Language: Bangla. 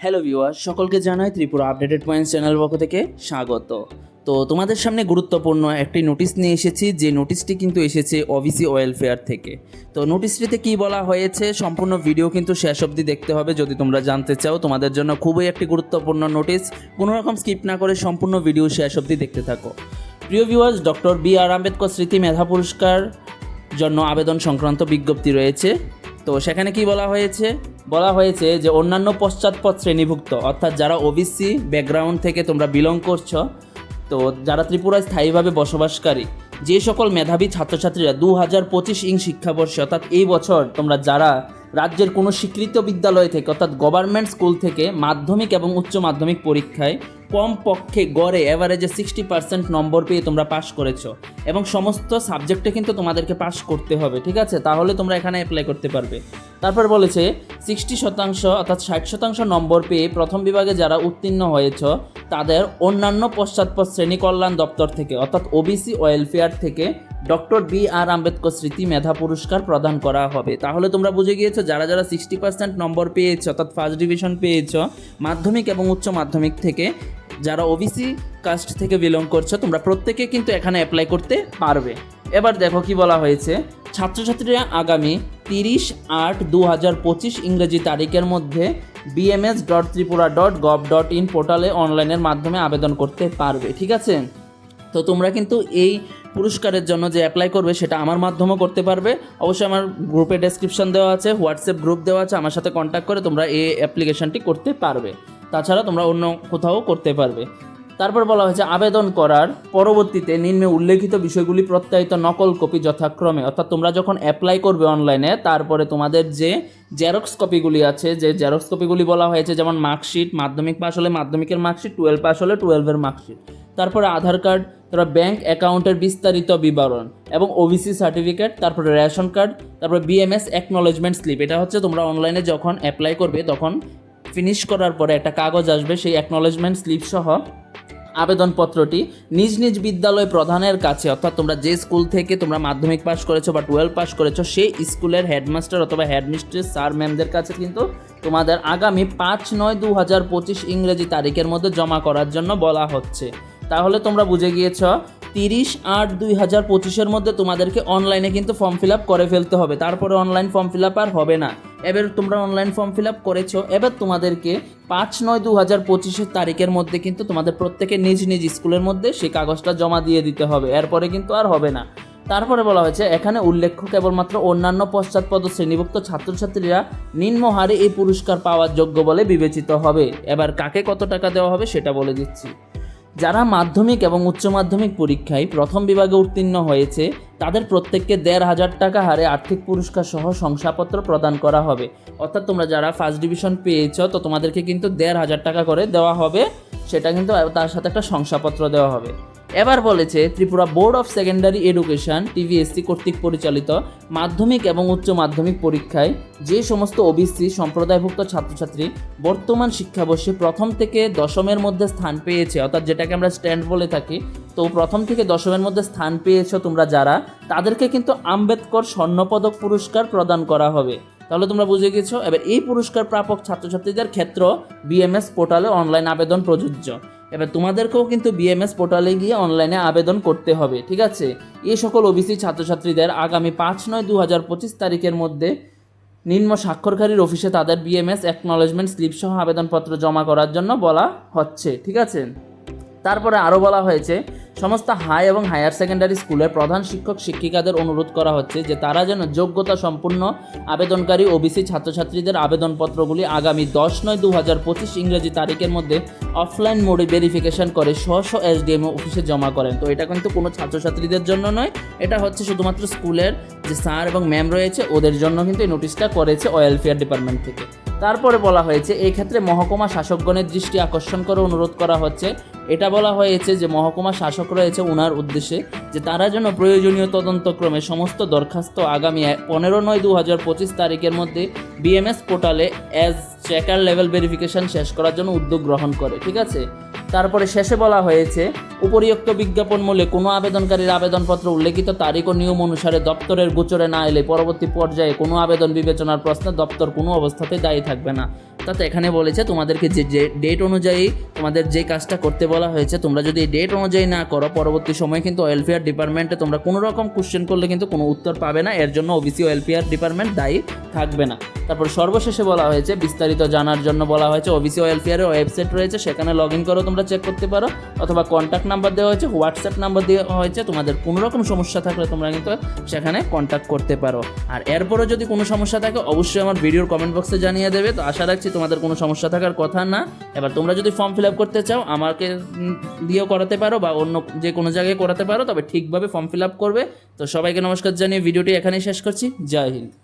হ্যালো ভিউয়ার সকলকে জানাই ত্রিপুরা আপডেটেড পয়েন্ট চ্যানেল পক্ষ থেকে স্বাগত। তো তোমাদের সামনে গুরুত্বপূর্ণ একটি নোটিশ নিয়ে এসেছি, যে নোটিশটি কিন্তু এসেছে ওবিসি ওয়েলফেয়ার থেকে। তো নোটিশটিতে কি বলা হয়েছে, সম্পূর্ণ ভিডিও কিন্তু শেষ অবধি দেখতে হবে। যদি তোমরা জানতে চাও, তোমাদের জন্য খুবই একটি গুরুত্বপূর্ণ নোটিশ কোনো রকম স্কিপ না করে সম্পূর্ণ ভিডিও শেষ অবধি দেখতে থাকো। প্রিয় viewers doctor B R Ambedkar স্মৃতি মেধা পুরস্কার জন্য আবেদন সংক্রান্ত বিজ্ঞপ্তি রয়েছে। তো সেখানে কি বলা হয়েছে? বলা হয়েছে যে অন্যান্য পশ্চাৎপদ শ্রেণীভুক্ত, অর্থাৎ যারা ওবিসি ব্যাকগ্রাউন্ড থেকে তোমরা বিলং করছ, তো যারা ত্রিপুরায় স্থায়ীভাবে বসবাসকারী, যে সকল মেধাবী ছাত্রছাত্রীরা দু হাজার পঁচিশ ইং শিক্ষাবর্ষে, অর্থাৎ এই বছর তোমরা যারা রাজ্যের কোনো স্বীকৃত বিদ্যালয় থেকে, অর্থাৎ গভর্নমেন্ট স্কুল থেকে মাধ্যমিক এবং উচ্চ মাধ্যমিক পরীক্ষায় কম পক্ষে গড়ে অ্যাভারেজে সিক্সটি পার্সেন্ট নম্বর পেয়ে তোমরা পাশ করেছ। এবং সমস্ত সাবজেক্টে কিন্তু তোমাদেরকে পাশ করতে হবে, ঠিক আছে? তাহলে তোমরা এখানে অ্যাপ্লাই করতে পারবে। তারপর বলেছে সিক্সটি শতাংশ অর্থাৎ ষাট শতাংশ নম্বর পেয়ে প্রথম বিভাগে যারা উত্তীর্ণ হয়েছ, তাদের অন্যান্য পশ্চাৎপদ শ্রেণি কল্যাণ দপ্তর থেকে, অর্থাৎ ওবিসি ওয়েলফেয়ার থেকে ডক্টর বি আর আম্বেদকর স্মৃতি মেধা পুরস্কার প্রদান করা হবে। তাহলে তোমরা বুঝে গিয়েছো, যারা যারা সিক্সটি পার্সেন্ট নম্বর পেয়েছ, অর্থাৎ ফার্স্ট ডিভিশন পেয়েছ, মাধ্যমিক এবং উচ্চ মাধ্যমিক থেকে, যারা ওবিসি কাস্ট থেকে বিলং করছ, তোমরা প্রত্যেকে কিন্তু এখানে অ্যাপ্লাই করতে পারবে। এবার দেখো কি বলা হয়েছে। ছাত্রছাত্রীরা আগামী তিরিশ আট দু হাজার পঁচিশ ইংরেজি তারিখের মধ্যে BMS dot Tripura dot gov dot in পোর্টালে অনলাইনের মাধ্যমে আবেদন করতে পারবে, ঠিক আছে? তো তোমরা কিন্তু এই পুরস্কারের জন্য যে অ্যাপ্লাই করবে সেটা আমার মাধ্যমেও করতে পারবে। অবশ্যই আমার গ্রুপে ডেসক্রিপশন দেওয়া আছে হোয়াটসঅ্যাপ গ্রুপ দেওয়া আছে, আমার সাথে কন্ট্যাক্ট করে তোমরা এই অ্যাপ্লিকেশনটি করতে পারবে। তাছাড়া তোমরা অন্য কোথাও করতে পারবে। তারপর বলা হয়েছে, আবেদন করার পরবর্তীতে নিম্নে উল্লেখিত বিষয়গুলি প্রত্যায়িত নকল কপি যথাক্রমে, অর্থাৎ তোমরা যখন অ্যাপ্লাই করবে অনলাইনে তারপরে তোমাদের যে জেরক্স কপিগুলি আছে, যে জেরক্স কপিগুলি বলা হয়েছে, যেমন মার্কশিট মাধ্যমিক পাস হলে মাধ্যমিকের মার্কশিট টুয়েলভ পাস হলে টুয়েলভের মার্কশিট তারপরে আধার কার্ড, তারপর ব্যাংক অ্যাকাউন্টের বিস্তারিত বিবরণ এবং ওবিসি সার্টিফিকেট তারপরে রেশন কার্ড, তারপরে বিএমএস অ্যাকনোলেজমেন্ট স্লিপ এটা হচ্ছে তোমরা অনলাইনে যখন অ্যাপ্লাই করবে, তখন ফিনিশ করার পরে একটা কাগজ আসবে, সেই অ্যাকনোলেজমেন্ট স্লিপ সহ আবেদনপত্রটি নিজ নিজ বিদ্যালয় প্রধানের কাছে, অর্থাৎ তোমরা যে স্কুল থেকে তোমরা মাধ্যমিক পাস করেছ বা টুয়েলভ পাস করেছ, সেই স্কুলের হেডমাস্টার অথবা হেডমিস্ট্রেস স্যার ম্যামদের কাছে কিন্তু তোমাদের আগামী পাঁচ নয় দু হাজার পঁচিশ ইংরেজি তারিখের মধ্যে জমা করার জন্য বলা হচ্ছে। তাহলে তোমরা বুঝে গিয়েছ, তিরিশ আট দুই হাজার পঁচিশের মধ্যে তোমাদেরকে অনলাইনে কিন্তু ফর্ম ফিল আপ করে ফেলতে হবে। তারপরে অনলাইন ফর্ম ফিল আপ আর হবে না। এবার তোমরা অনলাইন ফর্ম ফিল আপ করেছ, এবার তোমাদেরকে পাঁচ নয় দু হাজার পঁচিশের তারিখের মধ্যে কিন্তু তোমাদের প্রত্যেকে নিজ নিজ স্কুলের মধ্যে সেই কাগজটা জমা দিয়ে দিতে হবে। এরপরে কিন্তু আর হবে না। তারপরে বলা হয়েছে, এখানে উল্লেখ্য কেবলমাত্র অন্যান্য পশ্চাৎপদ শ্রেণীভুক্ত ছাত্রছাত্রীরা নিম্ন হারে এই পুরস্কার পাওয়ার যোগ্য বলে বিবেচিত হবে। এবার কাকে কত টাকা দেওয়া হবে সেটা বলে দিচ্ছি। যারা মাধ্যমিক এবং উচ্চ মাধ্যমিক পরীক্ষায় প্রথম বিভাগে উত্তীর্ণ হয়েছে, তাদের প্রত্যেককে দেড় হাজার টাকা হারে আর্থিক পুরস্কার সহ শংসাপত্র প্রদান করা হবে। অর্থাৎ তোমরা যারা ফার্স্ট ডিভিশন পেয়েছ, তো তোমাদেরকে কিন্তু দেড় হাজার টাকা করে দেওয়া হবে। সেটা কিন্তু, তার সাথে একটা শংসাপত্র দেওয়া হবে। এবার বলেছে Tripura board of secondary education, TVSC কর্তৃক পরিচালিত মাধ্যমিক এবং উচ্চ মাধ্যমিক পরীক্ষায় যে সমস্ত ওবিসি সম্প্রদায়ভুক্ত ছাত্রছাত্রী বর্তমান শিক্ষাবর্ষে প্রথম থেকে দশমের মধ্যে স্থান পেয়েছে, অর্থাৎ যেটাকে আমরা স্ট্যান্ড বলে থাকি, তো প্রথম থেকে দশমের মধ্যে স্থান পেয়েছ তোমরা যারা, তাদেরকে কিন্তু আম্বেদকর স্বর্ণপদক পুরস্কার প্রদান করা হবে। তাহলে তোমরা বুঝে গেছো? এবার এই পুরস্কার প্রাপক ছাত্রছাত্রীদের ক্ষেত্র বিএমএস পোর্টালে অনলাইন আবেদন প্রযোজ্য। এবার তোমাদেরকেও কিন্তু বিএমএস পোর্টালে গিয়ে অনলাইনে আবেদন করতে হবে, ঠিক আছে? এই সকল ওবিসি ছাত্রছাত্রীদের আগামী পাঁচ নয় দু হাজার পঁচিশ তারিখের মধ্যে নিম্ন স্বাক্ষরকারীর অফিসে তাদের বিএমএস অ্যাকনলেজমেন্ট স্লিপসহ আবেদনপত্র জমা করার জন্য বলা হচ্ছে, ঠিক আছে? তারপরে আরও বলা হয়েছে সমস্ত হাই এবং হায়ার সেকেন্ডারি স্কুলের প্রধান শিক্ষক শিক্ষিকাদের অনুরোধ করা হচ্ছে যে তারা যেন যোগ্যতা সম্পূর্ণ আবেদনকারী ওবিসি ছাত্রছাত্রীদের আবেদনপত্রগুলি আগামী দশ নয় দু হাজার পঁচিশ ইংরেজি তারিখের মধ্যে অফলাইন মোডে ভেরিফিকেশন করে স্ব স্ব এসডিএম অফিসে জমা করেন। তো এটা কিন্তু কোনো ছাত্রছাত্রীদের জন্য নয়, এটা হচ্ছে শুধুমাত্র স্কুলের যে স্যার এবং ম্যাম রয়েছে, ওদের জন্য কিন্তু এই নোটিশটা করেছে ওয়েলফেয়ার ডিপার্টমেন্ট থেকে। তারপরে বলা হয়েছে, এই ক্ষেত্রে মহকুমা শাসকগণের দৃষ্টি আকর্ষণ করে অনুরোধ করা হচ্ছে। এটা বলা হয়েছে যে মহকুমা শাসক রয়েছে ওনার উদ্দেশ্যে যে তারা যেন প্রয়োজনীয় তদন্তক্রমে সমস্ত দরখাস্ত আগামী পনেরো নয় দু হাজার পঁচিশ তারিখের মধ্যে বিএমএস পোর্টালে অ্যাজ চেকার লেভেল ভেরিফিকেশন শেষ করার জন্য উদ্যোগ গ্রহণ করে, ঠিক আছে? তারপরে শেষে বলা হয়েছে, উপরিউক্ত বিজ্ঞাপন মূল্যে কোনো আবেদনকারীর আবেদনপত্র উল্লেখিত তারিখ ও নিয়ম অনুসারে দপ্তরের গোচরে না এলে পরবর্তী পর্যায়ে কোনো আবেদন বিবেচনার প্রশ্নে দপ্তর কোনো অবস্থাতে দায়ী থাকবে না। অর্থাৎ এখানে বলেছে তোমাদেরকে যে যে ডেট অনুযায়ী তোমাদের যে কাজটা করতে বলা হয়েছে, তোমরা যদি ডেট অনুযায়ী না করো, পরবর্তী সময়ে কিন্তু ওয়েলফেয়ার ডিপার্টমেন্টে তোমরা কোনো রকম কোশ্চেন করলে কিন্তু কোনো উত্তর পাবে না। এর জন্য ওবিসি ওয়েলফেয়ার ডিপার্টমেন্ট দায়ী থাকবে না। তারপর সর্বশেষে বলা হয়েছে, বিস্তারিত জানার জন্য বলা হয়েছে ওবিসি ওয়েলফেয়ারের ওয়েবসাইট রয়েছে, সেখানে লগ ইন করো, তোমরা চেক করতে পারো। অথবা কন্ট্যাক্ট নাম্বার দেওয়া হয়েছে হোয়াটসঅ্যাপ নাম্বার দেওয়া হয়েছে, তোমাদের কোনো রকম সমস্যা থাকলে তোমরা কিন্তু সেখানে কন্ট্যাক্ট করতে পারো। আর এরপরে যদি কোনো সমস্যা থাকে, অবশ্যই আমার ভিডিওর কমেন্ট বক্সে জানিয়ে দেবে। তো আশা রাখছি তোমাদের কোনো সমস্যা থাকার কথা না। এবার তোমরা যদি ফর্ম ফিল আপ করতে চাও, আমাকে দিয়েও করাতে পারো বা অন্য যে কোনো জায়গায় করাতে পারো, তবে ঠিকভাবে ফর্ম ফিল আপ করবে। তো সবাইকে নমস্কার জানিয়ে ভিডিওটি এখানেই শেষ করছি। জয় হিন্দ।